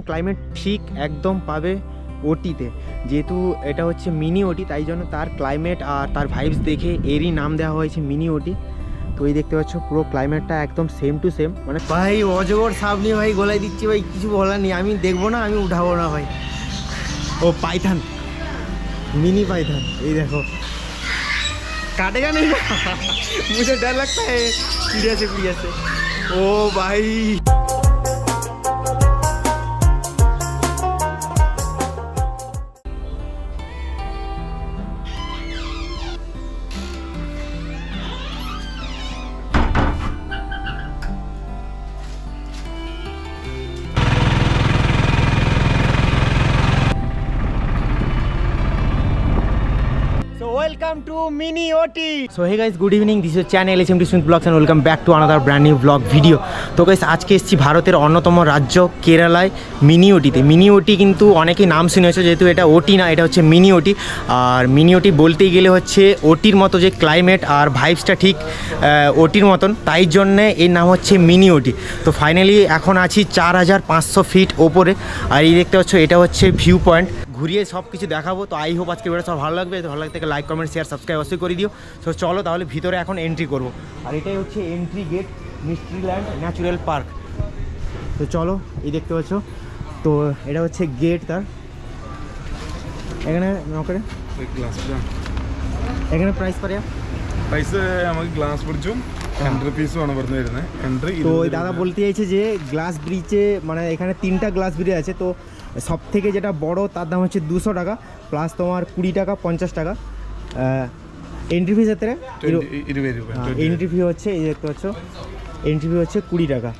Climate ঠিক একদম পাবে ওটিতে যেহেতু এটা হচ্ছে মিনি ওটি তাই জন্য তার ক্লাইমেট আর তার ভাইবস দেখে এরই নাম দেওয়া হয়েছে মিনি ওটি তো এই দেখতে পাচ্ছ পুরো ক্লাইমেটটা একদম সেম টু সেম মানে ভাই অজগর সাপ নিয়ে ভাই গোলাই দিচ্ছি ভাই কিছু বলার নেই আমি দেখবো না আমি উঠাবো না ভাই ও পাইথান मिनी पाइथन ये देखो काटेगा नहीं ना मुझे डर लगता है चिड़िया से चिड़िया से ओ भाई So welcome to Mini OT. So hey guys, good evening. This is channel HMT Smith Vlogs and welcome back to another brand new vlog video. তো গাইস আজকে এসেছি ভারতের অন্যতম রাজ্য কেরালায় মিনি ওটিতে মিনি ওটি কিন্তু অনেকেই নাম শুনেছে যেহেতু এটা ওটি না এটা হচ্ছে মিনি ওটি আর মিনি ওটি বলতেই গেলে হচ্ছে ওটির মতো যে ক্লাইমেট আর ভাইবসটা ঠিক ওটির মতন তাই জন্যে এর নাম হচ্ছে মিনি ওটি তো ফাইনালি এখন আছি চার হাজার পাঁচশো ফিট ওপরে আর এই দেখতে পাচ্ছ এটা হচ্ছে ভিউ পয়েন্ট ঘুরিয়ে সব কিছু দেখাবো তো আই হোপ আজকে ভিডিওটা সব ভালো লাগবে তো ভালো লাগতে লাইক কমেন্ট শেয়ার সাবস্ক্রাইব অবশ্যই করে দিও তো চলো তাহলে ভিতরে এখন এন্ট্রি করব আর এটাই হচ্ছে entry gate mystery land natural park তো চলো এই দেখতে পাচ্ছ তো এটা হচ্ছে গেট তার എങ്ങനെ നോക്കണേ ഗ്ലാസ് എങ്ങനെ പ്രൈസ് പറയാം പൈസ നമുക്ക് ഗ്ലാസ് ബ്രിഡ്ജും എൻട്രി ഫീസും ആണ് ഇവിടുന്ന് വരുന്നത് എൻട്രി তো ওই দাদা বলতে চাইছে যে গ্লাস ব্রিজে মানে এখানে তিনটা গ্লাস ব্রিজ আছে তো সব থেকে যেটা বড় তার দাম হচ্ছে দুশো টাকা প্লাস তোমার কুড়ি টাকা পঞ্চাশ টাকা। এন্ট্রি ফি ক্ষেত্রে এন্ট্রি ফি হচ্ছে এই দেখতে পাচ্ছ এন্ট্রি ফি হচ্ছে কুড়ি টাকা।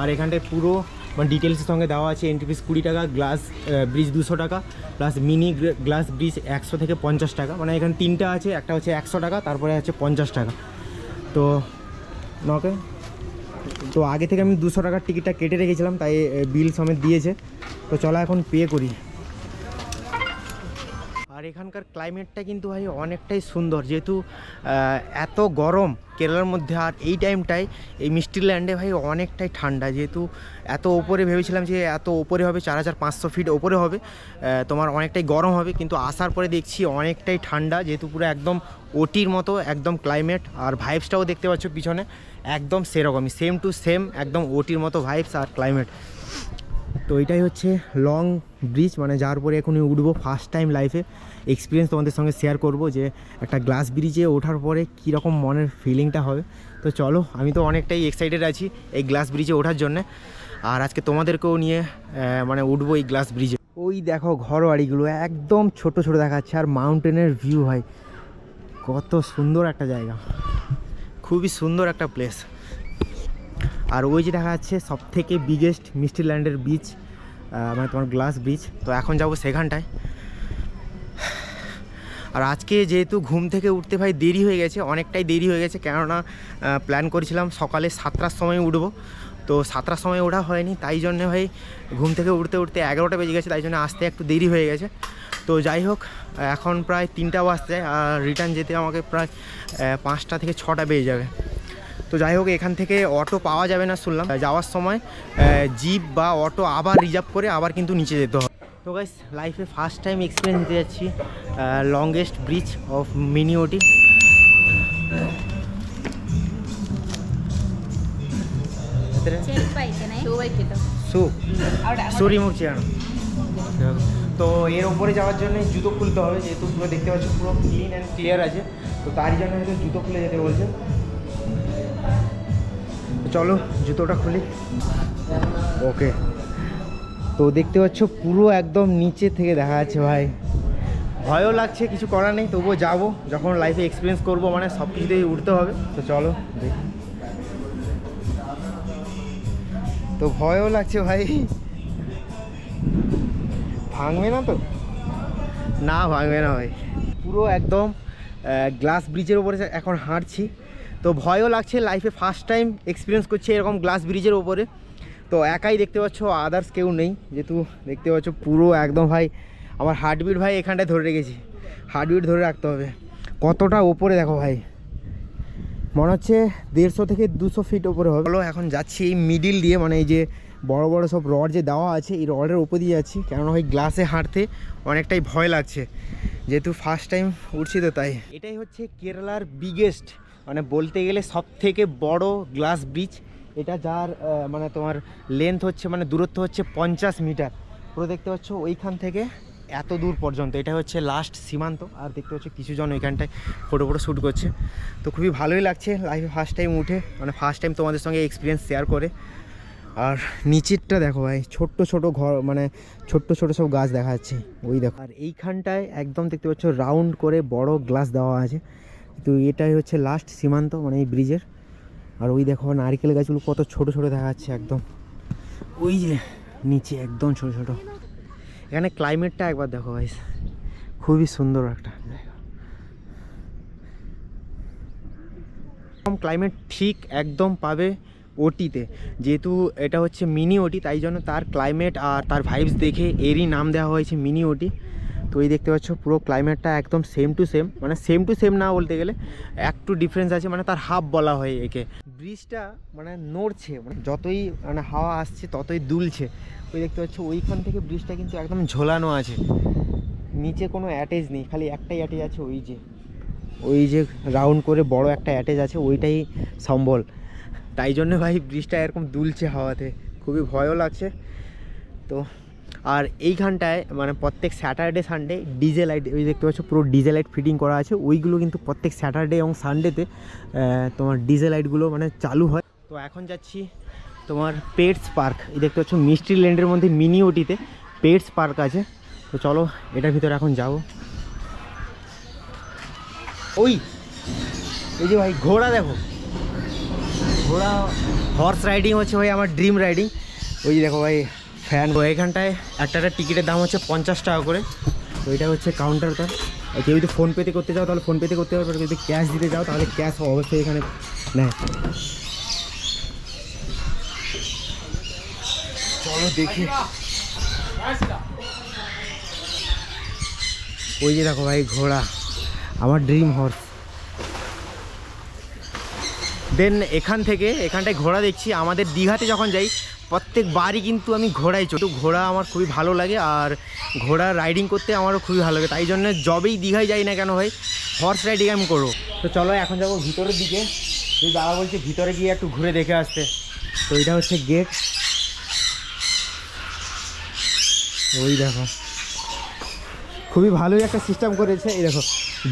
আর এখানটায় পুরো মানে ডিটেলসের সঙ্গে দেওয়া আছে এন্ট্রি ফিস কুড়ি টাকা গ্লাস ব্রিজ দুশো টাকা প্লাস মিনি গ্লাস ব্রিজ একশো থেকে পঞ্চাশ টাকা। মানে এখানে তিনটা আছে একটা হচ্ছে একশো টাকা তারপরে হচ্ছে পঞ্চাশ টাকা। তো নকে তো আগে থেকে আমি দুশো টাকার টিকিটটা কেটে রেখেছিলাম তাই বিল সমেত দিয়েছে। তো চলো এখন পে করি। আর এখানকার ক্লাইমেটটা কিন্তু ভাই অনেকটাই সুন্দর। যেহেতু এত গরম কেরালার মধ্যে আর এই টাইমটায় এই মিষ্টি ল্যান্ডে ভাই অনেকটাই ঠান্ডা। যেহেতু, এত ওপরে ভেবেছিলাম যে এত ওপরে হবে, চার হাজার পাঁচশো ফিট ওপরে হবে তোমার অনেকটাই গরম হবে, কিন্তু আসার পরে দেখছি অনেকটাই ঠান্ডা, যেহেতু পুরো একদম ওটির মতো, একদম ক্লাইমেট আর ভাইবসটাও দেখতে পাচ্ছ পিছনে, একদম সেরকমই সেম টু সেম একদম ওটির মতো ভাইবস আর ক্লাইমেট তো এটাই হচ্ছে লং ব্রিজ মানে যার উপরে এখনই উঠবো ফার্স্ট টাইম লাইফে এক্সপিরিয়েন্স তোমাদের সঙ্গে শেয়ার করব যে একটা গ্লাস ব্রিজে ওঠার পরে কীরকম মনের ফিলিংটা হবে। তো চলো, আমি তো অনেকটাই এক্সাইটেড আছি এই গ্লাস ব্রিজে ওঠার জন্য। আর আজকে তোমাদেরকেও নিয়ে মানে উঠবো এই গ্লাস ব্রিজে ওই দেখো ঘর বাড়িগুলো একদম ছোট ছোট দেখাচ্ছে, আর মাউন্টেনের ভিউ হয় কত সুন্দর একটা জায়গা। খুবই সুন্দর একটা প্লেস আর ওই যে দেখা যাচ্ছে সব থেকে বিগেস্ট মিষ্টি ল্যান্ডের বিচ মানে তোমার গ্লাস ব্রিজ তো এখন যাব সেখানটায়। আর আজকে যেহেতু ঘুম থেকে উঠতে ভাই দেরি হয়ে গেছে, অনেকটাই দেরি হয়ে গেছে, কেননা প্ল্যান করেছিলাম সকালে সাতটার সময় উঠবো। তো সাতটার সময় ওঠা হয়নি, তাই জন্যে ভাই ঘুম থেকে উঠতে উঠতে এগারোটা বেজে গেছে, তাই জন্য আসতে একটু দেরি হয়ে গেছে। তো যাই হোক, এখন প্রায় তিনটা বাজতে আর রিটার্ন যেতে আমাকে প্রায় পাঁচটা থেকে ছটা বেজে যাবে। তো যাই হোক এখান থেকে অটো পাওয়া যাবে না শুনলাম। যাওয়ার সময় জিপ বা অটো আবার রিজার্ভ করে আবার কিন্তু নিচে যেতে হবে। তো গাইস লাইফে ফার্স্ট টাইম এক্সপিরিয়েন্স নিতে যাচ্ছি longest bridge of mini Ooty চেয়ানো। তো এর ওপরে যাওয়ার জন্য জুতো খুলতে হবে যেহেতু পুরো দেখতে পাচ্ছি পুরো ক্লিন অ্যান্ড ক্লিয়ার আছে। তো তারই জন্য জুতো খুলে যেতে বলছে। চলো, জুতোটা খুলি। ওকে। তো দেখতে পাচ্ছ, পুরো একদম নিচে থেকে দেখা যাচ্ছে ভাই। ভয়ও লাগছে, কিছু করার নেই, তবুও যাব। যখন লাইফে এক্সপিরিয়েন্স করব মানে সব কিছুতেই উঠতে হবে। তো চলো, দেখি। তো ভয়ও লাগছে ভাই। ভাঙবে না তো? না, ভাঙবে না ভাই। পুরো একদম গ্লাস ব্রিজের উপরে এখন হাঁটছি। তো ভয়ও লাগছে লাইফে ফার্স্ট টাইম এক্সপিরিয়েন্স করছে এরকম গ্লাস ব্রিজের ওপরে তো একাই দেখতে পাচ্ছ আদার্স কেউ নেই। যেহেতু দেখতে পাচ্ছ পুরো একদম ভাই, আমার হার্টবিট ভাই এখানটায় ধরে রেখেছি। হার্টবিট ধরে রাখতে হবে। কতটা ওপরে দেখো ভাই। মনে হচ্ছে দেড়শো থেকে দুশো ফিট ওপরে হবে। চলো এখন যাচ্ছি এই মিডিল দিয়ে মানে এই যে বড় বড় সব রড যে দেওয়া আছে, এই রডের ওপর দিয়ে যাচ্ছি। কেননা ওই গ্লাসে হাঁটতে অনেকটাই ভয় লাগছে। যেহেতু ফার্স্ট টাইম উঠছি তো তাই। এটাই হচ্ছে কেরালার বিগেস্ট মানে বলতে গেলে সব থেকে বড় গ্লাস ব্রিজ এটা যার মানে তোমার লেন্থ হচ্ছে মানে দূরত্ব হচ্ছে পঞ্চাশ মিটার পুরো দেখতে পাচ্ছ ওইখান থেকে এত দূর পর্যন্ত। এটা হচ্ছে লাস্ট সীমান্ত, আর দেখতে পাচ্ছ কিছুজন ওইখানটায় ফটো ফটো শ্যুট করছে। তো খুবই ভালোই লাগছে লাইফে ফার্স্ট টাইম উঠে মানে ফার্স্ট টাইম তোমাদের সঙ্গে এক্সপিরিয়েন্স শেয়ার করে। আর নিচেরটা দেখো ভাই, ছোট্ট ছোট ঘর মানে ছোট্ট ছোট সব গাছ দেখা যাচ্ছে। ওই দেখো। আর এইখানটায় একদম দেখতে পাচ্ছ রাউন্ড করে বড় গ্লাস দেওয়া আছে। তো এটাই হচ্ছে লাস্ট সীমান্ত মানে এই ব্রিজের আর ওই দেখো নারকেল গাছগুলো কত ছোট ছোট দেখা যাচ্ছে একদম। ওই যে নিচে একদম ছোট ছোট। এখানে ক্লাইমেটটা একবার দেখো ভাই খুবই সুন্দর একটা জায়গা। ক্লাইমেট ঠিক একদম পাবে ওটিতে। যেহেতু এটা হচ্ছে মিনি ওটি, তাই জন্য তার ক্লাইমেট আর তার ভাইবস দেখে এরই নাম দেওয়া হয়েছে মিনি ওটি। তো এই দেখতে পাচ্ছ পুরো ক্লাইমেটটা একদম সেম টু সেম মানে সেম টু সেম না বলতে গেলে একটু ডিফারেন্স আছে মানে তার হাফ বলা হয় একে। ব্রিজটা মানে নড়ছে মানে যতই মানে হাওয়া আসছে, ততই দুলছে। ওই দেখতে পাচ্ছ, ওইখান থেকে ব্রিজটা কিন্তু একদম ঝোলানো আছে। নিচে কোনো অ্যাটেজ নেই, খালি একটাই অ্যাটেজ আছে, ওই যে। ওই যে রাউন্ড করে বড় একটা অ্যাটেজ আছে, ওইটাই সম্বল। তাই জন্য ভাই ব্রিজটা এরকম দুলছে হাওয়াতে। খুবই ভয়ও লাগছে। তো আর এইখানটায় মানে প্রত্যেক স্যাটারডে সানডে ডিজে লাইট ওই দেখতে পাচ্ছ পুরো ডিজে লাইট ফিটিং করা আছে। ওইগুলো কিন্তু প্রত্যেক স্যাটারডে এবং সানডেতে তোমার ডিজে লাইটগুলো মানে চালু হয়। তো এখন যাচ্ছি তোমার পেটস পার্ক এই দেখতে পাচ্ছ মিষ্টি ল্যান্ডের মধ্যে মিনি ওটিতে পেটস পার্ক আছে। তো চলো, এটার ভিতরে এখন যাব। ওই, এই যে ভাই, ঘোড়া দেখো। ঘোড়া হর্স রাইডিং হচ্ছে ভাই, আমার ড্রিম রাইডিং ওই দেখো ভাই ফ্যান এখানটায় একটা একটা টিকিটের দাম হচ্ছে পঞ্চাশ টাকা করে। তো এটা হচ্ছে কাউন্টারটা কেউ যদি ফোনপেতে করতে চাও, তাহলে ফোনপেতে করতে পারবে যদি ক্যাশ দিতে চাও, তাহলে ক্যাশ অবশ্যই এখানে নেয়। চলো দেখি। ওই যে দেখো ভাই, ঘোড়া। আমার ড্রিম হর্স দেন এখান থেকে, এখানটায় ঘোড়া দেখছি। আমাদের দীঘাতে যখন যাই প্রত্যেকবারই কিন্তু আমি ঘোড়াই চড়ি। ঘোড়া আমার খুবই ভালো লাগে আর ঘোড়া রাইডিং করতে আমারও খুবই ভালো লাগে। তাই জন্য যবেই দীঘায় যাই না কেন ভাই হর্স রাইডিং আমি করব। তো চলো এখন যাব ভিতরের দিকে। তুই দাদা বলছে ভিতরে গিয়ে একটু ঘুরে দেখে আসতে। তো এটা হচ্ছে গেট ওই দেখো। খুবই ভালোই একটা সিস্টেম করেছে। এই দেখো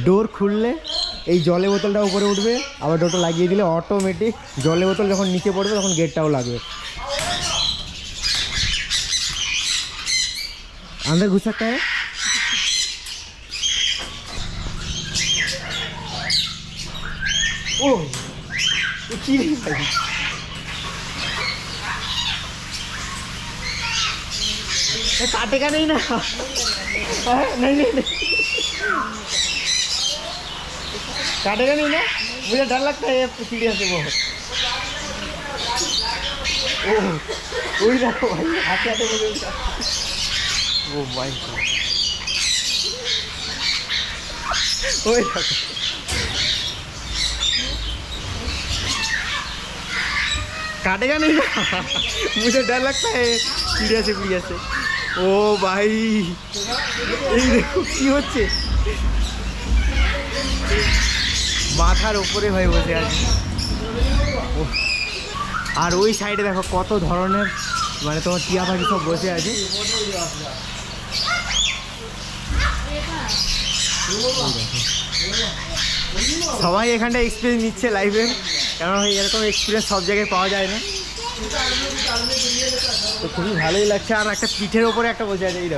ডোর খুললে এই জলে বোতলটা উপরে উঠবে, আবার ডোরটা লাগিয়ে দিলে অটোমেটিক জলে বোতল যখন নিচে পড়বে তখন গেটটাও লাগবে। अंदर घुस सकता है ओह ये की नहीं भाई ये काटेगा नहीं ना हाँ, नहीं नहीं नहीं काटेगा नहीं ना मुझे डर लगता है ये चिड़िया से बहुत ओह वही देखो भाई आते आते मुझे ও মাই গড ওই দেখো काटेगा नहीं ना मुझे डर लगता है चिड़िया से चिड़िया से ও ভাই এই দেখো কি হচ্ছে মাথার উপরে ভাই বসে আছে ওহ। আর ওই সাইডে দেখো কত ধরনের মানে তোমার টিয়া পাখি সব বসে আছে সবাই এখানটা এক্সপিরিয়েন্স নিচ্ছে লাইফে কারণ এরকম এক্সপিরিয়েন্স সব জায়গায় পাওয়া যায় না। তো খুবই ভালোই লাগছে। আর একটা পিঠের ওপরে একটা বসে আছে, এই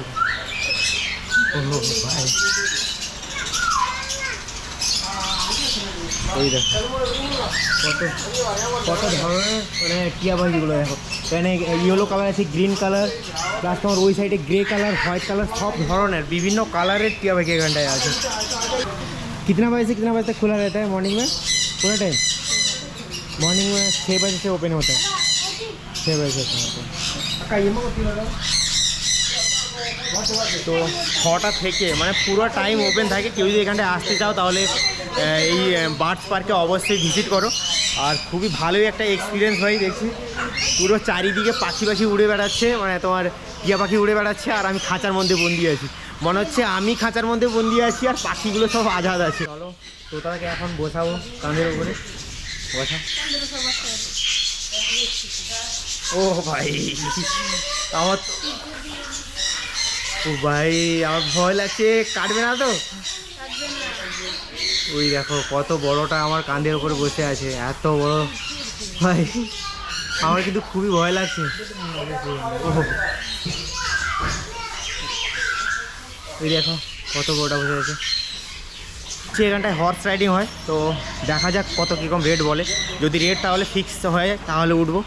কত কত ধরনের মানে টিয়া পাখিগুলো দেখো। এখানে ইয়েলো কালার আছে গ্রিন কালার প্লাস তোমার ওই সাইডে গ্রে কালার হোয়াইট কালার সব ধরনের বিভিন্ন কালারের টিয়া পাখি এখানটায় আছে कितना बजे से कितना बजे तक खुला रहता है मॉर्निंग में पूरा टाइम मॉर्निंग में छः बजे से ओपन होता है छः बजे से open होता है তো ছটা থেকে মানে পুরো টাইম ওপেন থাকে কেউ যদি এখানটায় আসতে চাও তাহলে আহ, এই বার্ডস পার্কে অবশ্যই ভিজিট করো আর খুবই ভালোই একটা এক্সপিরিয়েন্স ভাই, দেখছি। পুরো চারিদিকে পাখি পাখি উড়ে বেড়াচ্ছে মানে তোমার টিয়া পাখি উড়ে বেড়াচ্ছে, আর আমি খাঁচার মধ্যে বন্দি আছি। মনে হচ্ছে আমি খাঁচার মধ্যে বন্দি আছি, আর পাখিগুলো সব আজাদ আছে। চলো, তোতাকে এখন বসাবো কাঁধের উপরে। বসা। ও ভাই, আমার ও ভাই, আমার ভয় লাগছে, কাটবে না তো? ওই দেখো, কত বড়টা আমার কাঁধের উপরে বসে আছে, এত বড়। ভাই, আমার কিন্তু খুবই ভয় লাগছে। ওই দেখো, কত বড়টা বসে আছে। সে এখানটায় হর্স রাইডিং হয়, তো দেখা যাক কত কীরকম রেট বলে। যদি রেট তাহলে ফিক্স হয় তাহলে উঠবো।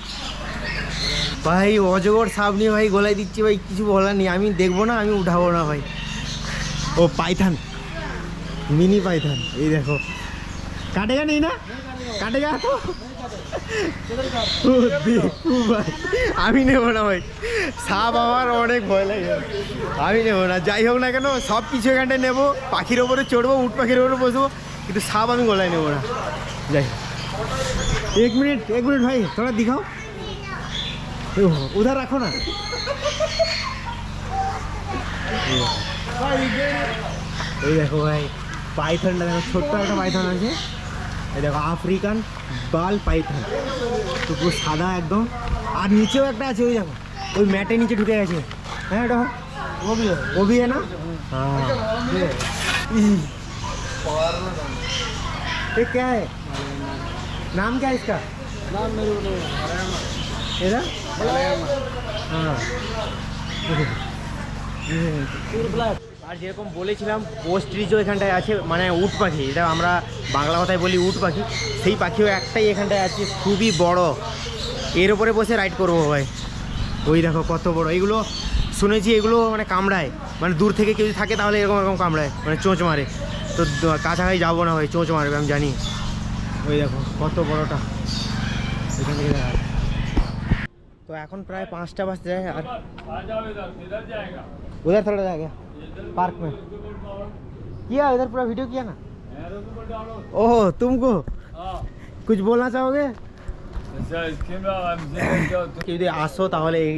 ভাই, অজগর সাপ নিয়ে ভাই গোলাই দিচ্ছি ভাই, কিছু বলার নেই। আমি দেখব না, আমি উঠাবো না ভাই। ও, পাইথান। Mini python. এই দেখো। কাটেগা নেই না? কাটেগা তো? আমি নেব না ভাই। সাপ আমার অনেক ভয় লাগে। আমি নেব না। যাই হোক না কেন, সব কিছু এখানটায় নেব। পাখির ওপরে চড়বো, উট পাখির ওপরে বসবো, কিন্তু সাপ আমি গলায় নেব না। যাই। এক মিনিট এক মিনিট ভাই, তোরা দিখাও। উধার রাখো না। এই দেখো ভাই। পাইথনটা দেখো ছোট্ট একটা পাইথন আছে এই দেখো আফ্রিকান বাল পাইথন তো পুরো সাদা একদম আর নিচেও একটা আছে ওই দেখো ওই ম্যাটের নিচে ঢুকে গেছে হ্যাঁ এটা ওবি ওবি है ना हाँ ये ई। ये क्या है नाम क्या है इसका नाम मेरे এরা হ্যাঁ আর যেরকম বলেছিলাম পোস্ট্রিজও এখানটায় আছে মানে উট পাখি, এটা আমরা বাংলা কথায় বলি উট পাখি, সেই পাখিও একটাই এখানটায় আছে, খুবই বড়। এর উপরে বসে রাইড করব ভাই। ওই দেখো কত বড় এইগুলো শুনেছি এগুলো মানে কামড়ায়। মানে দূর থেকে কেউ থাকে তাহলে এরকম এরকম কামড়ায় মানে চোঁচ মারে। তো কাছাকাছি যাব না ভাই, চোঁচ মারবে, আমি জানি। ওই দেখো কত বড়টা। এখান থেকে দেখা যাচ্ছে। तो এখন প্রায় পাঁচটা বাজতে যায় আর उधर थोड़ा जाएगा पार्क में किया इधर पूरा वीडियो किया ना ओह तुमको कुछ बोलना चाहोगे যদি আসো তাহলে এই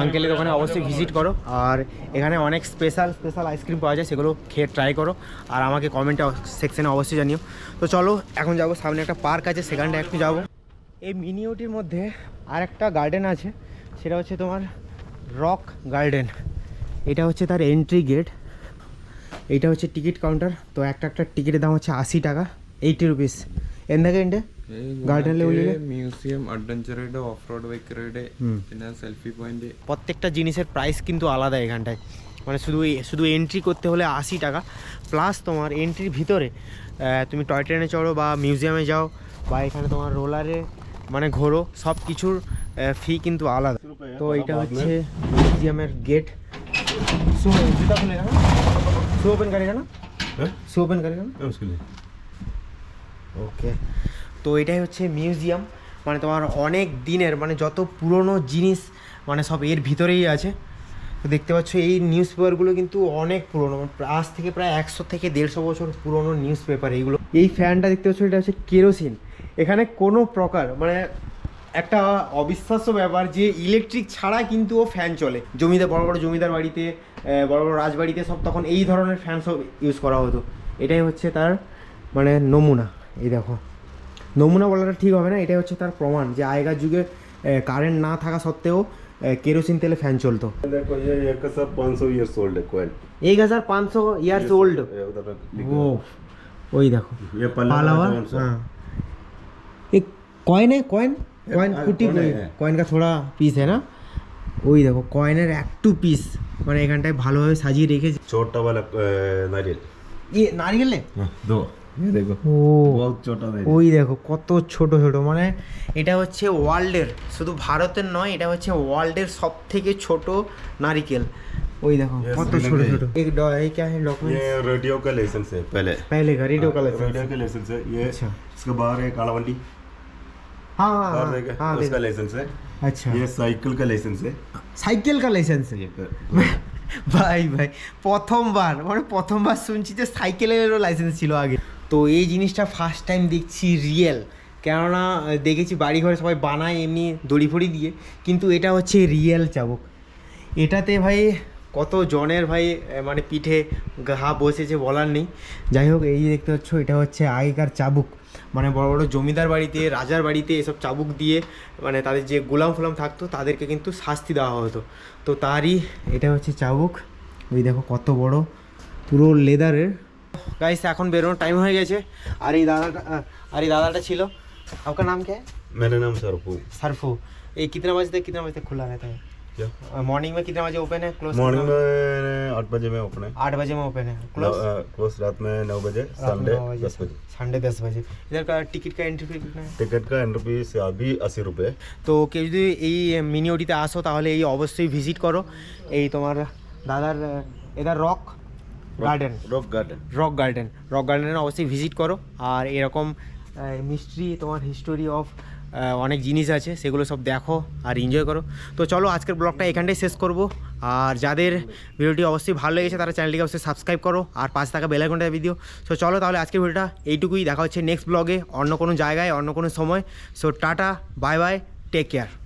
আঙ্কেলের ওখানে অবশ্যই ভিজিট করো আর এখানে অনেক স্পেশাল স্পেশাল আইসক্রিম পাওয়া যায় সেগুলো খেয়ে ট্রাই করো আর আমাকে কমেন্টে সেকশনে অবশ্যই জানিও তো চলো এখন যাবো সামনে একটা পার্ক আছে সেখানটা একটু যাবো এই মিনিওটির মধ্যে আর একটা গার্ডেন আছে সেটা হচ্ছে তোমার রক গার্ডেন এটা হচ্ছে তার এন্ট্রি গেট এইটা হচ্ছে টিকিট কাউন্টার তো একটা একটা টিকিটের দাম হচ্ছে আশি টাকা এইটি റുപ്പീസ് എന്തൊക്കെയുണ്ട് ഗാർഡനിലെ ഉള്ളിൽ മ്യൂസിയം അഡ്വഞ്ചറുടെ ഓഫ് റോഡ് ബൈക്കറുടെ হুম। പിന്നെ സെൽഫി പോയിന്റ് প্রত্যেকটা জিনিসের প্রাইস কিন্তু আলাদা এখানটায় মানে শুধু এই- শুধু এন্ট্রি করতে হলে আশি টাকা প্লাস তোমার এন্ট্রির ভিতরে আহ, তুমি টয় ট্রেনে চড়ো বা মিউজিয়ামে যাও বা এখানে তোমার রোলারে মানে ঘোরো সব কিছুর ফি কিন্তু আলাদা। তো এটা হচ্ছে মিউজিয়ামের গেট ওকে তো এটাই হচ্ছে মিউজিয়াম মানে তোমার অনেক দিনের মানে যত পুরনো জিনিস মানে সব এর ভিতরেই আছে। তো দেখতে পাচ্ছ এই নিউজ পেপারগুলো কিন্তু অনেক পুরনো। আজ থেকে প্রায় একশো থেকে দেড়শো বছর পুরনো নিউজ পেপার এইগুলো। এই ফ্যানটা দেখতে পাচ্ছ এটা হচ্ছে কেরোসিন এখানে কোনো প্রকার মানে একটা অবিশ্বাস্য ব্যাপার যে ইলেকট্রিক ছাড়া কিন্তু ও ফ্যান চলে। জমিদার বড় বড় জমিদার বাড়িতে বড় বড় রাজবাড়িতে সব তখন এই ধরনের ফ্যান সব ইউজ করা হতো। এটাই হচ্ছে তার মানে নমুনা এই দেখো। নমুনা বলাটা ঠিক হবে না এটাই হচ্ছে তার প্রমাণ যে আগেকার যুগে কারেন্ট না থাকা সত্ত্বেও কেরোসিন তেলে ফ্যান চলতো। পাঁচশো ইয়ার্স ওল্ড এক হাজার পাঁচশো ওল্ড ও ওই দেখো। হ্যাঁ। एक कॉइन है कॉइन कॉइन हाँ, कुटी coin है। কয়েন का थोड़ा পিস है ना ওই দেখো কয়েনের একটু পিস মানে এখানটায় ভালোভাবে সাজিয়ে রেখেছে छोटा वाला अ, नारियल ইয়ে নারিকেল हाँ, दो ये देखो ও बहुत छोटा नारियल ওই দেখো কত ছোট ছোট মানে এটা হচ্ছে ওয়ার্ল্ডের শুধু ভারতের নয় এটা হচ্ছে ওয়ার্ল্ডের সব থেকে ছোট নারিকেল ওই দেখো Yes, কত श्रीलंका ছোট है। ছোট एक डॉ- ये क्या है डॉक्यूमेंट ये रेडियो का लाइसेंस है पहले पहले का रेडियो का हाँ, लाइसेंस रेडियो का लाइसेंस है ये अच्छा। इसके बाहर है काला वंडी हाँ हाँ और हाँ, देखा हाँ उसका देखो। लाइसेंस है अच्छा ये साइकिल का लाइसेंस है সাইকেল का লাইসেন্স है ये कर- ভাই ভাই প্রথমবার মানে প্রথমবার শুনছি যে সাইকেলেরও লাইসেন্স ছিল আগে তো এই জিনিসটা ফার্স্ট টাইম দেখছি রিয়েল কেননা আহ, দেখেছি বাড়ি ঘরে সবাই বানায় এমনি দড়ি ফড়ি দিয়ে কিন্তু এটা হচ্ছে রিয়েল চাবুক এটাতে ভাই কত জনের ভাই আহ, মানে পিঠে ঘা বসেছে বলার নেই যাই হোক এই যে দেখতে পাচ্ছ এটা হচ্ছে আগেকার চাবুক মানে বড় বড় জমিদার বাড়িতে রাজার বাড়িতে এসব চাবুক দিয়ে মানে তাদের যে গোলাম ফোলাম থাকতো তাদেরকে কিন্তু শাস্তি দেওয়া হতো তো তারই এটা হচ্ছে চাবুক ওই দেখো কত বড় পুরো লেদারের গাইস এখন বেরোনোর টাইম হয়ে গেছে আর এই দাদাটা আহ, আর এই দাদাটা ছিল আপনার নাম কে मेरा नाम सरफू सरफू ये कितने बजे तक कितने बजे तक खुला रहता है क्या मॉर्निंग में कितने बजे ओपन है क्लोज मॉर्निंग में आठ बजे में ओपन है आठ बजे में ओपन है क्लोज क्लोज रात में नौ बजे संडे दस बजे संडे दस बजे इधर का टिकट का एंट्री फी कितना है टिकट का एंट्री फीस अभी अस्सी रुपये তো কেউ যদি এই মিনি ওটিতে আসো তাহলে এই অবশ্যই ভিজিট করো এই তোমার দাদার আহ, either rock garden rock garden rock garden rock গার্ডেনে অবশ্যই ভিজিট করো আর এরকম মিস্ট্রি তোমার হিস্টোরি অফ অনেক জিনিস আছে, সেগুলো সব দেখো আর এনজয় করো। তো চলো আজকের ব্লগটা এখানটাই শেষ করব। আর যাদের ভিডিওটি অবশ্যই ভালো লেগেছে, তারা চ্যানেলটিকে অবশ্যই সাবস্ক্রাইব করো আর পাশে থাকা বেলাইকনটা ভিডিও সো চলো তাহলে আজকের ভিডিওটা এইটুকুই, দেখা হচ্ছে নেক্সট ব্লগে অন্য কোনো জায়গায়, অন্য কোনো সময়। So tata bye bye take care